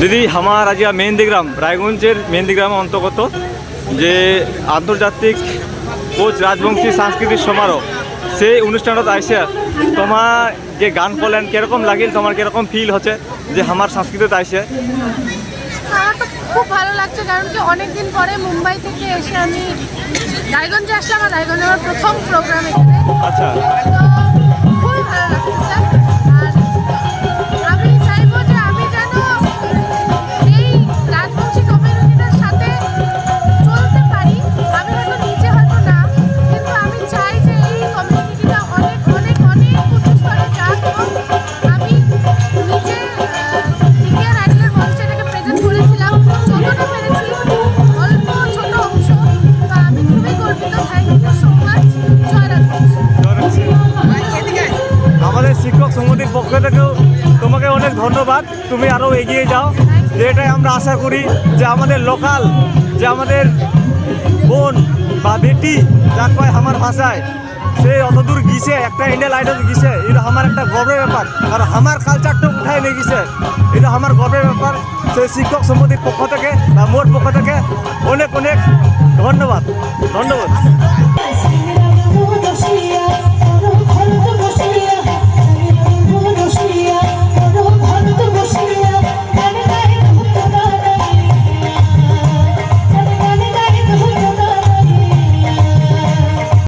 দিদি আমার আজ মেহেন্দিগ্রাম রায়গঞ্জের মেহেন্দিগ্রাম অন্তর্গত যে আন্তর্জাতিক কোচ রাজবংশী সাংস্কৃতিক সমারোহ সেই অনুষ্ঠানত আইসে তোমার যে গান করলেন কীরকম লাগিল তোমার কীরকম ফিল হচ্ছে যে আমার সংস্কৃতিতে আইসে? আমার তো খুব ভালো লাগছে কারণ কি অনেকদিন পরে মুম্বাই থেকে এসে আমি রায়গঞ্জে আসলাম আর রায়গঞ্জে আমার প্রথম প্রোগ্রাম এখানে। আচ্ছা। পক্ষ থেকেও তোমাকে অনেক ধন্যবাদ। তুমি আরও এগিয়ে যাও। যে এটাই আমরা আশা করি যে আমাদের লোকাল, যে আমাদের বোন বা বেটি যা কয় আমার ভাষায়, সে অতদূর গিয়েছে, একটা ইন্ডিয়ান আইডল গিয়েছে। এটা আমার একটা গর্বের ব্যাপার। আর আমার কালচারটা উঠায় নিয়ে গেছে এটা আমার গর্বের ব্যাপার। সে শিক্ষক সমিতির পক্ষ থেকে বা মোর পক্ষ থেকে অনেক অনেক ধন্যবাদ। ধন্যবাদ।